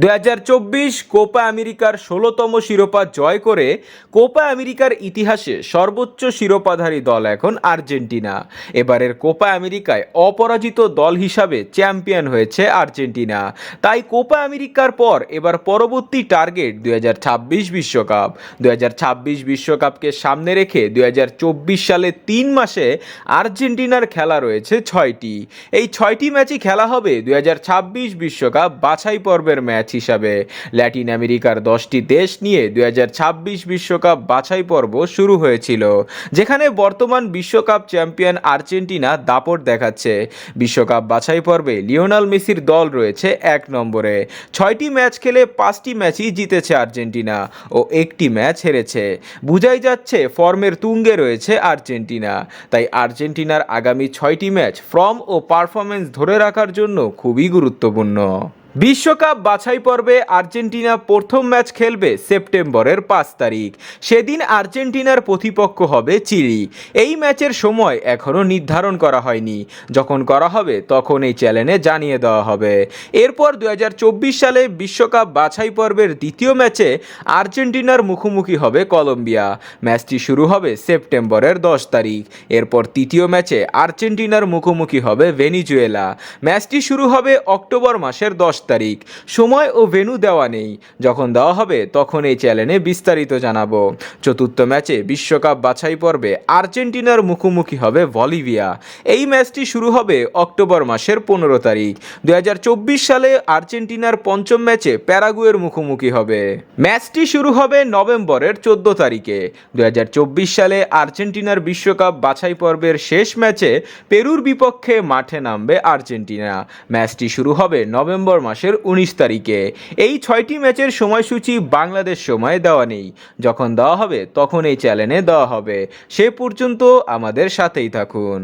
দু হাজার চব্বিশ কোপা আমেরিকার ষোলোতম শিরোপা জয় করে কোপা আমেরিকার ইতিহাসে সর্বোচ্চ শিরোপাধারী দল এখন আর্জেন্টিনা। এবারের কোপা আমেরিকায় অপরাজিত দল হিসাবে চ্যাম্পিয়ন হয়েছে আর্জেন্টিনা। তাই কোপা আমেরিকার পর এবার পরবর্তী টার্গেট দুই হাজার ছাব্বিশ বিশ্বকাপ। দুই হাজার ছাব্বিশ বিশ্বকাপকে সামনে রেখে দুই হাজার চব্বিশ সালে তিন মাসে আর্জেন্টিনার খেলা রয়েছে ছয়টি। এই ছয়টি ম্যাচই খেলা হবে দুই হাজার ছাব্বিশ বিশ্বকাপ বাছাই পর্বের ম্যাচ। হিসাবে ল্যাটিন আমেরিকার দশটি দেশ নিয়ে ছাব্বিশ বিশ্বকাপ বাছাই পর্ব শুরু হয়েছিল, যেখানে বর্তমান বিশ্বকাপ চ্যাম্পিয়ন আর্জেন্টিনা দাপট দেখাচ্ছে। বিশ্বকাপ বাছাই পর্বে লিওনাল মেসির দল রয়েছে এক নম্বরে। ছয়টি ম্যাচ খেলে পাঁচটি ম্যাচই জিতেছে আর্জেন্টিনা ও একটি ম্যাচ হেরেছে। বুঝাই যাচ্ছে ফর্মের তুঙ্গে রয়েছে আর্জেন্টিনা। তাই আর্জেন্টিনার আগামী ছয়টি ম্যাচ ফর্ম ও পারফরমেন্স ধরে রাখার জন্য খুবই গুরুত্বপূর্ণ। বিশ্বকাপ বাছাই পর্বে আর্জেন্টিনা প্রথম ম্যাচ খেলবে সেপ্টেম্বরের পাঁচ তারিখ। সেদিন আর্জেন্টিনার প্রতিপক্ষ হবে চিলি। এই ম্যাচের সময় এখনও নির্ধারণ করা হয়নি। যখন করা হবে, তখন এই চ্যানেলে জানিয়ে দেওয়া হবে। এরপর দু হাজার চব্বিশ সালে বিশ্বকাপ বাছাই পর্বের দ্বিতীয় ম্যাচে আর্জেন্টিনার মুখোমুখি হবে কলম্বিয়া। ম্যাচটি শুরু হবে সেপ্টেম্বরের দশ তারিখ। এরপর তৃতীয় ম্যাচে আর্জেন্টিনার মুখোমুখি হবে ভেনিজুয়েলা। ম্যাচটি শুরু হবে অক্টোবর মাসের দশ তারিখ। সময় ও ভেন্যু দেওয়া নেই। যখন দেওয়া হবে, তখন এই চ্যানেলে বিস্তারিত জানাব। চতুর্থ ম্যাচে বিশ্বকাপ বাছাই পর্বে আর্জেন্টিনার মুখোমুখি হবে বলিভিয়া। এই ম্যাচটি শুরু হবে অক্টোবর মাসের পনেরো তারিখ। দুই সালে আর্জেন্টিনার পঞ্চম ম্যাচে প্যারাগুয়ের মুখোমুখি হবে। ম্যাচটি শুরু হবে নভেম্বরের চোদ্দ তারিখে। দুই হাজার চব্বিশ সালে আর্জেন্টিনার বিশ্বকাপ বাছাই পর্বের শেষ ম্যাচে পেরুর বিপক্ষে মাঠে নামবে আর্জেন্টিনা। ম্যাচটি শুরু হবে নভেম্বর মাসের উনিশ তারিখে। এই ছয়টি ম্যাচের সময়সূচি বাংলাদেশ সময় দেওয়া নেই। যখন দেওয়া হবে, তখন এই চ্যানেলে দেওয়া হবে। সে পর্যন্ত আমাদের সাথেই থাকুন।